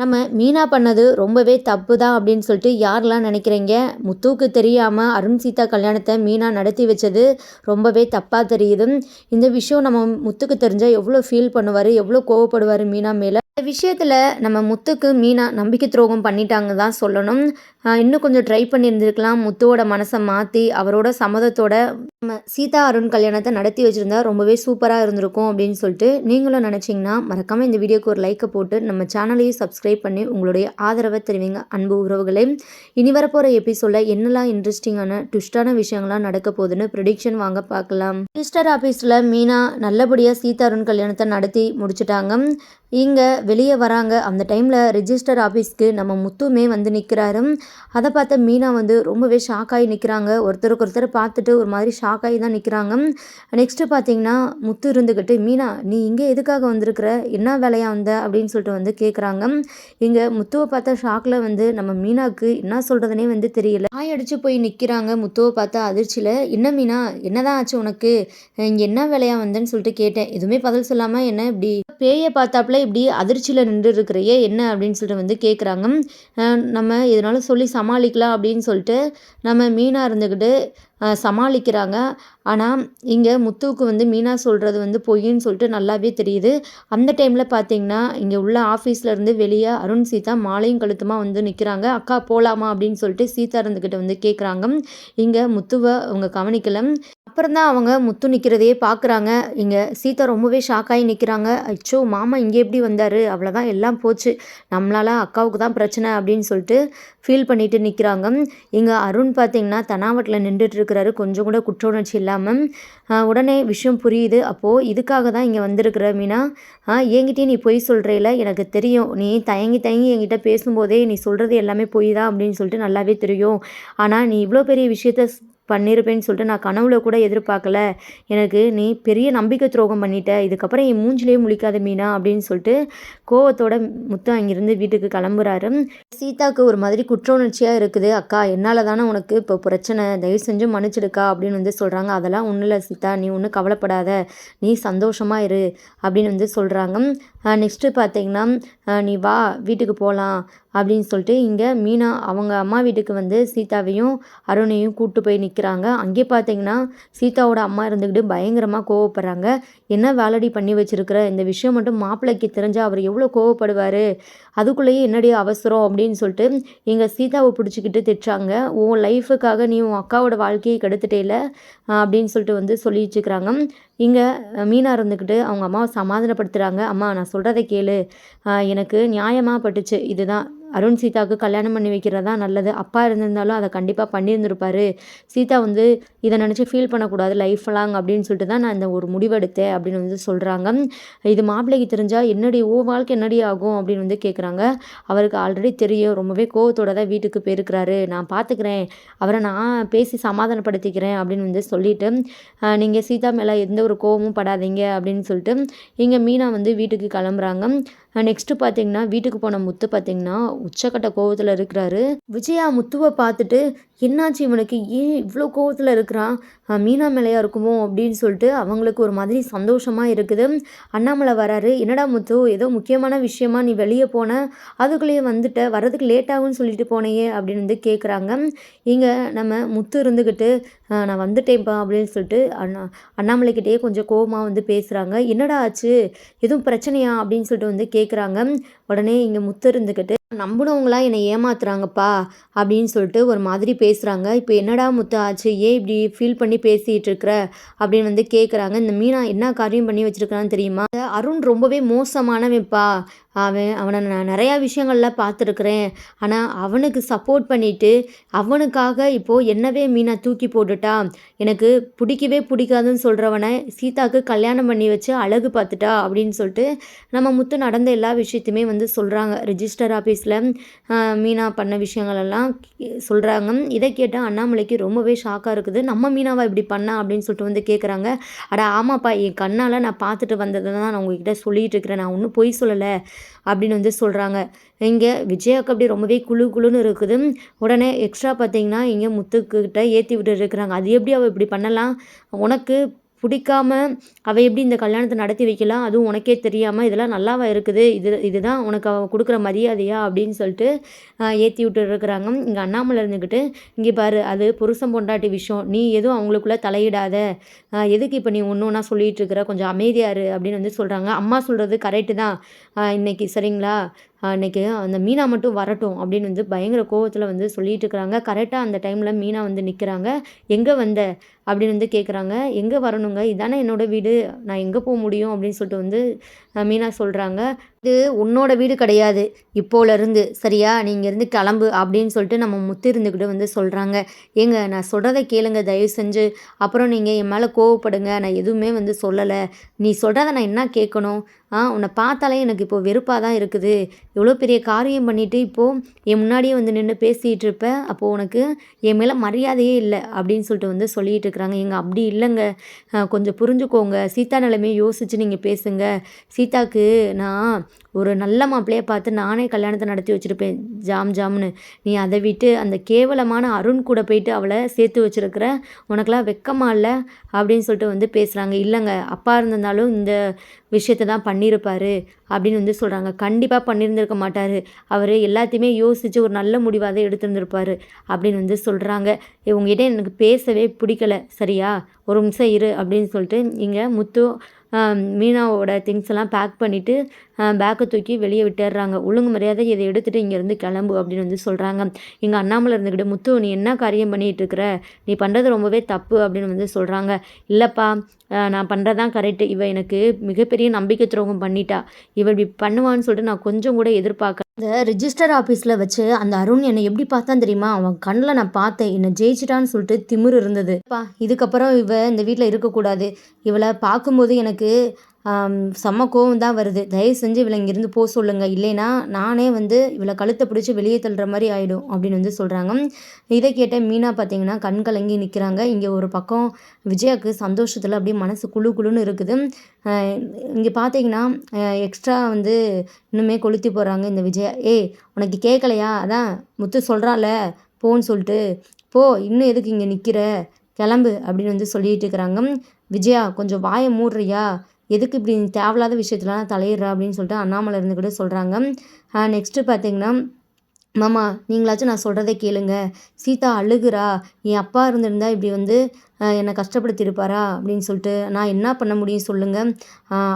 நம்ம மீனா பண்ணது ரொம்பவே தப்பு தான் அப்படின்னு சொல்லிட்டு யாரெல்லாம் நினைக்கிறீங்க? முத்துவுக்கு தெரியாமல் அருண் சீதா கல்யாணத்தை மீனா நடத்தி வச்சது ரொம்பவே தப்பாக தெரியுது. இந்த விஷயம் நம்ம முத்துக்கு தெரிஞ்சால் எவ்வளோ ஃபீல் பண்ணுவார் எவ்வளோ கோவப்படுவார் மீனா மேலே? இந்த விஷயத்தில் நம்ம முத்துக்கு மீனா நம்பிக்கை துரோகம் பண்ணிட்டாங்க தான் சொல்லணும். இன்னும் கொஞ்சம் ட்ரை பண்ணியிருந்துருக்கலாம். முத்துவோட மனசை மாற்றி அவரோட சம்மதத்தோட நம்ம சீதா அருண் கல்யாணத்தை நடத்தி வச்சுருந்தா ரொம்பவே சூப்பராக இருந்திருக்கும் அப்படின்னு சொல்லிட்டு நீங்களும் நினச்சிங்கன்னா மறக்காமல் இந்த வீடியோக்கு ஒரு லைக்கை போட்டு நம்ம சேனலையும் சப்ஸ்கிரைப் பண்ணி உங்களுடைய ஆதரவை தெரிவிங்க. அன்பு உறவுகளே இனி வரப்போகிற எபிசோடில் என்னெல்லாம் இன்ட்ரெஸ்டிங்கான ட்விஸ்டான விஷயங்கள்லாம் நடக்க போகுதுன்னு ப்ரிடிக்ஷன் வாங்க பார்க்கலாம். ரிஜிஸ்டர் ஆஃபீஸில் மீனா நல்லபடியாக சீதா அருண் கல்யாணத்தை நடத்தி முடிச்சிட்டாங்க. இங்கே வெளியே வராங்க. அந்த டைமில் ரிஜிஸ்டர் ஆஃபீஸ்க்கு நம்ம முத்துமே வந்து நிற்கிறாரு அதை பார்த்த மீனா வந்து ரொம்பவே ஷாக்காகி நிற்கிறாங்க ஒருத்தருக்கு ஒருத்தர் பார்த்துட்டு ஒரு மாதிரி ஷாக்காகி தான் நிற்கிறாங்க நெக்ஸ்ட்டு பார்த்தீங்கன்னா முத்து இருந்துக்கிட்டு மீனா நீ இங்கே எதுக்காக வந்திருக்கிற? என்ன வேலையாக வந்த? அப்படின்னு சொல்லிட்டு வந்து கேட்குறாங்க இங்கே முத்துவை பார்த்த ஷாக்கில் வந்து நம்ம மீனாவுக்கு என்ன சொல்கிறதுனே வந்து தெரியல. ஆய் அடித்து போய் நிற்கிறாங்க முத்துவை பார்த்தா அதிர்ச்சியில். என்ன மீனா என்னதான் ஆச்சு உனக்கு? இங்கே என்ன வேலையாக வந்தேன்னு சொல்லிட்டு கேட்டேன். எதுவுமே பதில் சொல்லாமல் என்ன இப்படி? பேயை பார்த்தாப்புல இப்படி அதிர்ச்சியில் நின்று இருக்கிறையே என்ன அப்படின்னு சொல்லிட்டு வந்து கேட்குறாங்க நம்ம இதனால் சொல்லி சமாளிக்கலாம் அப்படின்னு சொல்லிட்டு நம்ம மீனாக இருந்துக்கிட்டு சமாளிக்கிறாங்க. ஆனால் இங்கே முத்துவுக்கு வந்து மீனா சொல்கிறது வந்து பொய்ன்னு சொல்லிட்டு நல்லாவே தெரியுது. அந்த டைமில் பார்த்தீங்கன்னா இங்கே உள்ள ஆஃபீஸ்லேருந்து வெளியே அருண் சீதா மாலையும் கழுத்துமாக வந்து நிற்கிறாங்க அக்கா போகலாமா அப்படின்னு சொல்லிட்டு சீதா இருந்துக்கிட்ட வந்து கேட்குறாங்க இங்கே முத்துவை அவங்க கவனிக்கலை. அப்புறம் தான் அவங்க முத்து நிற்கிறதையே பார்க்குறாங்க இங்கே சீதா ரொம்பவே ஷாக்காகி நிற்கிறாங்க அச்சோ மாமா இங்கே எப்படி வந்தார்? அவ்வளோதான் எல்லாம் போச்சு. நம்மளால் அக்காவுக்கு தான் பிரச்சனை அப்படின்னு சொல்லிட்டு ஃபீல் பண்ணிட்டு நிற்கிறாங்க இங்கே அருண் பார்த்தீங்கன்னா தனாவட்டில் நின்றுட்டுருக்கிறாரு கொஞ்சம் கூட குற்ற உணர்ச்சி இல்லாமல் உடனே விஷயம் புரியுது. அப்போது இதுக்காக தான் இங்கே வந்திருக்கிற மீனா? என்கிட்டயே நீ பொய் சொல்கிறேல எனக்கு தெரியும். நீ தயங்கி தயங்கி என்கிட்ட பேசும்போதே நீ சொல்கிறது எல்லாமே பொய் தான் அப்படின்னு சொல்லிட்டு நல்லாவே தெரியும். ஆனால் நீ இவ்வளோ பெரிய விஷயத்த பண்ணியிருப்பேன்னு சொல்லிட்டு நான் கனவுல கூட எதிர்பார்க்கல. எனக்கு நீ பெரிய நம்பிக்கை துரோகம் பண்ணிட்ட. இதுக்கப்புறம் என் மூஞ்சிலே முழிக்காத மீனா அப்படின்னு சொல்லிட்டு கோவத்தோட முத்து அங்கிருந்து வீட்டுக்கு கிளம்புறாரு. சீதாவுக்கு ஒரு மாதிரி குற்ற உணர்ச்சியாக இருக்குது. அக்கா என்னால் தானே உனக்கு இப்போ பிரச்சனை. தயவு செஞ்சு மன்னிச்சிடுக்கா அப்படின்னு வந்து சொல்கிறாங்க அதெல்லாம் ஒன்றும் இல்லை சீதா. நீ ஒன்றும் கவலைப்படாத. நீ சந்தோஷமாக இரு அப்படின்னு வந்து சொல்கிறாங்க நெக்ஸ்ட்டு பார்த்தீங்கன்னா நீ வா வீட்டுக்கு போகலாம் அப்படின்னு சொல்லிட்டு இங்கே மீனா அவங்க அம்மா வீட்டுக்கு வந்து சீதாவையும் அருணையும் கூப்பிட்டு போய் நிற்கிறாங்க அங்கே பார்த்தீங்கன்னா சீதாவோட அம்மா இருந்துக்கிட்டு பயங்கரமாக கோவப்படுறாங்க. என்ன வேலடி பண்ணி வச்சுருக்கிற? இந்த விஷயம் மட்டும் மாப்பிள்ளைக்கு தெரிஞ்சால் அவர் எவ்வளோ கோவப்படுவார்? அதுக்குள்ளேயே என்னடி அவசரம்? அப்படின்னு சொல்லிட்டு எங்கள் சீதாவை பிடிச்சிக்கிட்டு திட்டுறாங்க. உன் லைஃபுக்காக நீ உன் அக்காவோட வாழ்க்கையை கெடுத்துட்டேல அப்படின்னு சொல்லிட்டு வந்து சொல்லி வச்சுக்கிறாங்க இங்கே மீனா இருந்துக்கிட்டு அவங்க அம்மாவை சமாதானப்படுத்துகிறாங்க அம்மா நான் சொல்கிறத கேளு. எனக்கு நியாயமாக பட்டுச்சு. இதுதான். அருண் சீதாவுக்கு கல்யாணம் பண்ணி வைக்கிறது தான் நல்லது. அப்பா இருந்திருந்தாலும் அதை கண்டிப்பாக பண்ணியிருந்திருப்பாரு. சீதா வந்து இதை நினச்சி ஃபீல் பண்ணக்கூடாது லைஃப் லாங் அப்படின்னு சொல்லிட்டு தான் நான் இந்த ஒரு முடிவெடுத்தேன் அப்படின்னு வந்து சொல்கிறாங்க இது மாப்பிள்ளைக்கு தெரிஞ்சால் என்னடி ஓ வாழ்க்கை என்னடி ஆகும்? அப்படின்னு வந்து கேட்குறாங்க அவருக்கு ஆல்ரெடி தெரியும். ரொம்பவே கோவத்தோட தான் வீட்டுக்கு போயிருக்கிறாரு. நான் பார்த்துக்கிறேன் அவரை நான் பேசி சமாதானப்படுத்திக்கிறேன் அப்படின்னு வந்து சொல்லிவிட்டு நீங்கள் சீதா மேலே எந்த ஒரு கோவமும் படாதீங்க அப்படின்னு சொல்லிட்டு இங்கே மீனா வந்து வீட்டுக்கு கிளம்புறாங்க. நெக்ஸ்ட்டு பார்த்தீங்கன்னா வீட்டுக்கு போன முத்து பார்த்தீங்கன்னா உச்சக்கட்ட கோவத்தில் இருக்கிறாரு. விஜயா முத்துவை பார்த்துட்டு என்னாச்சு இவனுக்கு? ஏன் இவ்வளோ கோவத்தில் இருக்கிறான் மீனா மேலையா இருக்குமோ? அப்படின்னு சொல்லிட்டு அவங்களுக்கு ஒரு மாதிரி சந்தோஷமாக இருக்குது. அண்ணாமலை வராரு. என்னடா முத்து ஏதோ முக்கியமான விஷயமா நீ வெளியே போன? அதுக்குள்ளேயே வந்துட்ட. வரதுக்கு லேட்டாகும்னு சொல்லிட்டு போனையே அப்படின்னு வந்து கேட்குறாங்க இங்கே நம்ம முத்து இருந்துக்கிட்டு நான் வந்துட்டேன்ப்பா அப்படின்னு சொல்லிட்டு அண்ணா அண்ணாமலைக்கிட்டேயே கொஞ்சம் கோபமாக வந்து பேசுகிறாங்க என்னடா ஆச்சு? எதுவும் பிரச்சனையா? அப்படின்னு சொல்லிட்டு வந்து கேட்குறாங்க உடனே இங்கே முத்து இருந்துக்கிட்டு நம்பினவங்களாம் என்னை ஏமாத்துறாங்கப்பா அப்படின்னு சொல்லிட்டு ஒரு மாதிரி பேசுகிறாங்க இப்போ என்னடா முத்து ஆச்சு? ஏன் இப்படி ஃபீல் பண்ணி பேசிகிட்டு இருக்கிற? அப்படின்னு வந்து கேட்குறாங்க இந்த மீனா என்ன காரியம் பண்ணி வச்சுருக்கான்னு தெரியுமா? அருண் ரொம்பவே மோசமானவன்ப்பா. அவன் அவனை நான் நிறையா விஷயங்களில் பார்த்துருக்குறேன். ஆனால் அவனுக்கு சப்போர்ட் பண்ணிவிட்டு அவனுக்காக இப்போது என்னவே மீனா தூக்கி போட்டுட்டா? எனக்கு பிடிக்கவே பிடிக்காதுன்னு சொல்கிறவனை சீதாவுக்கு கல்யாணம் பண்ணி வச்சு அழகு பார்த்துட்டா? அப்படின்னு சொல்லிட்டு நம்ம முத்து நடந்த எல்லா விஷயத்தையுமே வந்து சொல்கிறாங்க ரிஜிஸ்டர் ஆஃபீஸ் ஆஃபீஸில் மீனா பண்ண விஷயங்களெல்லாம் சொல்கிறாங்க இதை கேட்டால் அண்ணாமலைக்கு ரொம்பவே ஷாக்காக இருக்குது. நம்ம மீனாவை இப்படி பண்ணா அப்படின்னு சொல்லிட்டு வந்து கேட்குறாங்க அட ஆமாப்பா என் கண்ணால் நான் பார்த்துட்டு வந்ததை தான் நான் உங்ககிட்ட சொல்லிகிட்டு இருக்கிறேன். நான் ஒன்றும் பொய் சொல்லலை அப்படின்னு வந்து சொல்கிறாங்க இங்கே விஜயாக்கு அப்படி ரொம்பவே குழு குழுன்னு இருக்குது. உடனே எக்ஸ்ட்ரா பார்த்தீங்கன்னா இங்கே முத்துக்கிட்ட ஏற்றி விட்டு இருக்கிறாங்க. அது எப்படி அவள் இப்படி பண்ணலாம்? உனக்கு பிடிக்காம அவள் எப்படி இந்த கல்யாணத்தை நடத்தி வைக்கலாம்? அதுவும் உனக்கே தெரியாமல் இதெல்லாம் நல்லாவா இருக்குது? இது இதுதான் உனக்கு அவள் கொடுக்குற மரியாதையா? அப்படின்னு சொல்லிட்டு ஏற்றி விட்டு இருக்கிறாங்க. இங்கே அண்ணாமலை இருந்துக்கிட்டு இங்கே பாரு அது புருஷன் பொண்டாட்டி விஷயம். நீ எதுவும் அவங்களுக்குள்ளே தலையிடாத. எதுக்கு இப்போ நீ ஒன்று ஒன்றா சொல்லிகிட்டு இருக்கிற? கொஞ்சம் அமைதியாரு அப்படின்னு வந்து சொல்கிறாங்க அம்மா சொல்கிறது கரெக்டு தான். இன்னைக்கு சரிங்களா? அன்றைக்கி அந்த மீனா மட்டும் வரட்டும் அப்படின்னு வந்து பயங்கர கோவத்தில் வந்து சொல்லிகிட்டு இருக்கிறாங்க. கரெக்டாக அந்த டைமில் மீனா வந்து நிற்கிறாங்க எங்கே வந்த? அப்படின்னு வந்து கேட்குறாங்க எங்கே வரணுங்க? இதானே என்னோடய வீடு. நான் எங்கே போக முடியும்? அப்படின்னு சொல்லிட்டு வந்து மீனா சொல்கிறாங்க இது உன்னோட வீடு கிடையாது. இப்போலேருந்து சரியா? நீங்கள் இருந்து கிளம்பு அப்படின்னு சொல்லிட்டு நம்ம முத்து இருந்துக்கிட்டு வந்து சொல்கிறாங்க ஏங்க நான் சொல்கிறத கேளுங்க தயவு செஞ்சு. அப்புறம் நீங்கள் என் மேலே கோவப்படுங்க. நான் எதுவுமே வந்து சொல்லலை. நீ சொல்கிறத நான் என்ன கேட்கணும்? ஆ உன்னை பார்த்தாலே எனக்கு இப்போ வெறுப்பாக தான் இருக்குது. இவ்வளோ பெரிய காரியம் பண்ணிவிட்டு இப்போது என் முன்னாடியே வந்து நின்று பேசிகிட்டு இருப்பேன் அப்போது உனக்கு என் மேலே மரியாதையே இல்லை அப்படின்னு சொல்லிட்டு வந்து சொல்லிகிட்டு இருக்கிறாங்க. எங்கள் அப்படி இல்லைங்க. கொஞ்சம் புரிஞ்சுக்கோங்க. சீதா நிலைமையை யோசித்து நீங்கள் பேசுங்க. சீதாவுக்கு நான் ஒரு நல்ல மாப்பிள்ளையை பார்த்து நானே கல்யாணத்தை நடத்தி வச்சுருப்பேன். ஜாம் ஜாம்னு. நீ அதை விட்டு அந்த கேவலமான அருண் கூட போயிட்டு அவளை சேர்த்து வச்சுருக்கிற உனக்கெல்லாம் வெக்கமா இல்லை? அப்படின்னு சொல்லிட்டு வந்து பேசுகிறாங்க இல்லைங்க அப்பா இருந்திருந்தாலும் இந்த விஷயத்தை தான் பண்ணியிருப்பார் அப்படின்னு வந்து சொல்கிறாங்க கண்டிப்பாக பண்ணியிருந்திருக்க மாட்டார். அவர் எல்லாத்தையுமே யோசித்து ஒரு நல்ல முடிவாக தான் எடுத்திருந்திருப்பார் அப்படின்னு வந்து சொல்கிறாங்க இவங்ககிட்ட எனக்கு பேசவே பிடிக்கல. சரியா? ஒரு நிமிஷம் இரு அப்படின்னு சொல்லிட்டு இங்கே முத்து மீனாவோட திங்ஸ் எல்லாம் பேக் பண்ணிவிட்டு பேக்கை தூக்கி வெளியே விட்டுடுறாங்க. ஒழுங்கு மரியாதை இதை எடுத்துகிட்டு இங்கேருந்து கிளம்பு அப்படின்னு வந்து சொல்கிறாங்க எங்கள் அண்ணாமலை இருந்துக்கிட்டு முத்து நீ என்ன காரியம் பண்ணிகிட்டு இருக்கிற நீ பண்ணுறது ரொம்பவே தப்பு அப்படின்னு வந்து சொல்கிறாங்க இல்லைப்பா நான் பண்ணுறது தான் கரெக்டு இவள் எனக்கு மிகப்பெரிய நம்பிக்கை துரோகம் பண்ணிட்டா. இவள் இப்படி பண்ணுவான்னு சொல்லிட்டு நான் கொஞ்சம் கூட எதிர்பார்க்க இந்த ரிஜிஸ்டர் ஆஃபீஸில் வச்சு அந்த அருண் என்னை எப்படி பார்த்தான் தெரியுமா? அவன் கண்ணில் நான் பார்த்தேன். என்னை ஜெயிச்சிட்டான்னு சொல்லிட்டு திமிரு இருந்தது. பா இதுக்கப்புறம் இவ இந்த வீட்டில் இருக்கக்கூடாது. இவளை பார்க்கும்போது எனக்கு செம்ம கோவம் தான் வருது. தயவு செஞ்சு இவளை இங்கேருந்து போக சொல்லுங்கள் இல்லைன்னா நானே வந்து இவளை கழுத்தை பிடிச்சி வெளியே தள்ளுற மாதிரி ஆகிடும் அப்படின்னு வந்து சொல்கிறாங்க இதை கேட்ட மீனா பார்த்தீங்கன்னா கண் கலங்கி நிற்கிறாங்க இங்கே ஒரு பக்கம் விஜயாவுக்கு சந்தோஷத்தில் அப்படியே மனசு குழு குழுன்னு இருக்குது. இங்கே பார்த்தீங்கன்னா எக்ஸ்ட்ரா வந்து இன்னுமே கொளுத்தி போடுறாங்க இந்த விஜயா. ஏய் உனக்கு கேட்கலையா அதான் முத்து சொல்கிறால போன்னு சொல்லிட்டு. போ இன்னும் எதுக்கு இங்கே நிற்கிற கிளம்பு அப்படின்னு வந்து சொல்லிட்டு இருக்கிறாங்க. விஜயா கொஞ்சம் வாயை மூடுறியா? எதுக்கு இப்படி தேவையில்லாத விஷயத்துலலாம் தலையிடுற அப்படின்னு சொல்லிட்டு அண்ணாமலை இருந்துக்கிட்டு சொல்கிறாங்க நெக்ஸ்ட்டு பார்த்தீங்கன்னா மாமா நீங்களாச்சும் நான் சொல்கிறத கேளுங்க. சீதா அழுகுறா. என் அப்பா இருந்திருந்தா இப்படி வந்து என்னை கஷ்டப்படுத்தியிருப்பாரா அப்படின்னு சொல்லிட்டு நான் என்ன பண்ண முடியும் சொல்லுங்கள்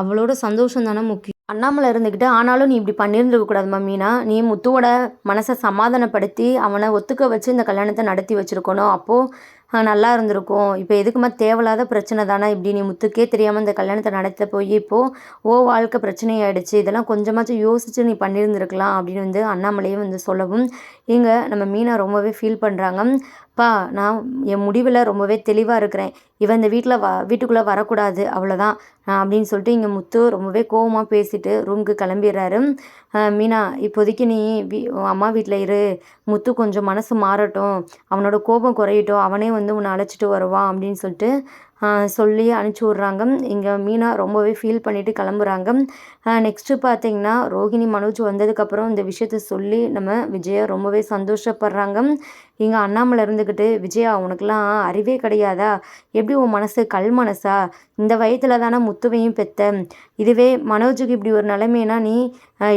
அவளோட சந்தோஷம் தானே முக்கியம். அண்ணாமலை இருந்துக்கிட்டு ஆனாலும் நீ இப்படி பண்ணியிருந்துருக்க கூடாது மம்மினா நீ முத்துவோட மனசை சமாதானப்படுத்தி அவனை ஒத்துக்க வச்சு இந்த கல்யாணத்தை நடத்தி வச்சுருக்கணும். அப்போது நல்லா இருந்திருக்கும். இப்போ எதுக்குமா தேவையில்லாத பிரச்சனை தானே? இப்படி நீ முத்துக்கே தெரியாமல் இந்த கல்யாணத்தை நடத்த போய் இப்போது ஓ வாழ்க்கை பிரச்சனையாயிடுச்சு. இதெல்லாம் கொஞ்சமாச்சும் யோசித்து நீ பண்ணியிருந்திருக்கலாம் அப்படின்னு வந்து அண்ணாமலையும் வந்து சொல்லவும் இங்கே நம்ம மீனா ரொம்பவே ஃபீல் பண்ணுறாங்க அப்பா நான் என் முடிவில் ரொம்பவே தெளிவாக இருக்கிறேன். இவன் இந்த வீட்டில் வ வீட்டுக்குள்ளே வரக்கூடாது அவ்வளோதான் அப்படின்னு சொல்லிட்டு இங்கே முத்து ரொம்பவே கோவமாக பேசிட்டு ரூமுக்கு கிளம்பிடுறாரு. மீனா இப்போதைக்கு நீ வீ அம்மா வீட்டில் இரு. முத்து கொஞ்சம் மனசு மாறட்டும். அவனோட கோபம் குறையட்டும். அவனே வந்து உன்னை அழைச்சிட்டு வருவான் அப்படின்னு சொல்லிட்டு சொல்லி அனுப்பிச்சி விட்றாங்க. இங்கே மீனா ரொம்பவே ஃபீல் பண்ணிவிட்டு கிளம்புறாங்க. நெக்ஸ்ட்டு பார்த்தீங்கன்னா ரோஹிணி மனோஜ் வந்ததுக்கப்புறம் இந்த விஷயத்த சொல்லி நம்ம விஜயா ரொம்பவே சந்தோஷப்படுறாங்க. இங்கே அண்ணாமலை இருந்துக்கிட்டு விஜயா உனக்குலாம் அறிவே கிடையாதா? எப்படி உன் மனசு கல் மனசா? இந்த வயத்தில் தானே முத்துவையும் பெத்த. இதுவே மனோஜுக்கு இப்படி ஒரு நிலைமைனா நீ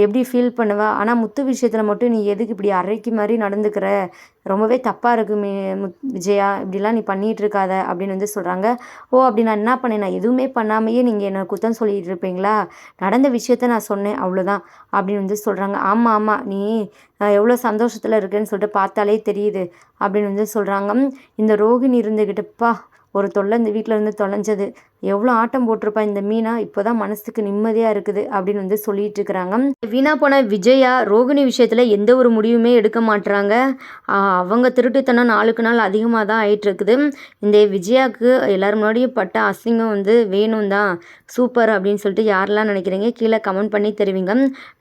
எப்படி ஃபீல் பண்ணுவ? ஆனால் முத்து விஷயத்தில் மட்டும் நீ எதுக்கு இப்படி அரைக்கு மாதிரி நடந்துக்கிற? ரொம்பவே தப்பாக இருக்கு மி முத் விஜயா. இப்படிலாம் நீ பண்ணிகிட்டு இருக்காத அப்படின்னு வந்து சொல்கிறாங்க ஓ அப்படி நான் என்ன பண்ணேன்? நான் எதுவுமே பண்ணாமையே நீங்கள் என்னை குத்தம் சொல்லிகிட்டு இருப்பீங்களா நடந்த விஷயத்த நான் சொன்னேன் அவ்வளோதான் அப்படின்னு வந்து சொல்கிறாங்க ஆமாம் ஆமாம் நீ எவ்வளோ சந்தோஷத்தில் இருக்குன்னு சொல்லிட்டு பார்த்தாலே தெரியுது அப்படின்னு வந்து சொல்கிறாங்க இந்த ரோகிணி இருந்துக்கிட்டுப்பா ஒரு தொல்லை இந்த வீட்டில் இருந்து தொலைஞ்சது. எவ்வளோ ஆட்டம் போட்டிருப்பா இந்த மீனா? இப்போதான் மனசுக்கு நிம்மதியாக இருக்குது அப்படின்னு வந்து சொல்லிட்டு இருக்கிறாங்க. வீணா போன விஜயா ரோகிணி விஷயத்தில் எந்த ஒரு முடிவுமே எடுக்க மாட்டுறாங்க அவங்க திருட்டுத்தனம் நாளுக்கு நாள் அதிகமாக தான் ஆயிட்டுருக்குது. இந்த விஜயாவுக்கு எல்லோரும் முன்னாடியும் பட்ட அசிங்கம் வந்து வேணும் தான் சூப்பர் அப்படின்னு சொல்லிட்டு யாரெல்லாம் நினைக்கிறீங்க? கீழே கமெண்ட் பண்ணி தருவீங்க.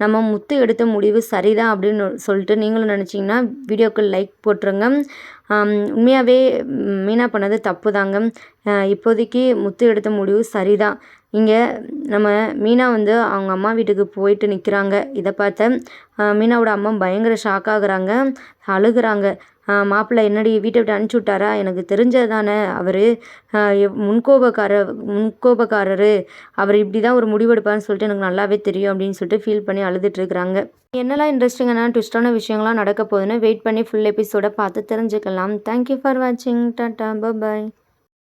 நம்ம முத்து எடுத்த முடிவு சரிதான் அப்படின்னு சொல்லிட்டு நீங்களும் நினச்சிங்கன்னா வீடியோக்கு லைக் போட்டுருங்க. உண்மையாகவே மீனா பண்ணது தப்பு தாங்க இப்போதைக்கு முத்து எடுத்த முடிவு சரிதான். இங்கே நம்ம மீனா வந்து அவங்க அம்மா வீட்டுக்கு போயிட்டு நிற்கிறாங்க இதை பார்த்த மீனாவோட அம்மா பயங்கர ஷாக் ஆகுறாங்க. அழுகுறாங்க. மாப்பிள்ளை என்னடி வீட்டை விட்டு அனுப்பிச்சி விட்டாரா? எனக்கு தெரிஞ்சது தானே அவர் முன்கோபக்காரர் முன்கோபக்காரரு. அவர் இப்படி தான் ஒரு முடிவெடுப்பார்னு சொல்லிட்டு எனக்கு நல்லாவே தெரியும் அப்படின்னு சொல்லிட்டு ஃபீல் பண்ணி அழுதுட்டுருக்குறாங்க என்னெல்லாம் இன்ட்ரெஸ்டிங்கான ட்விஸ்டான விஷயங்கள்லாம் நடக்க போகுதுன்னு வெயிட் பண்ணி ஃபுல் எபிசோடை பார்த்து தெரிஞ்சுக்கலாம். தேங்க்யூ ஃபார் வாட்சிங் டாட்டா பாய்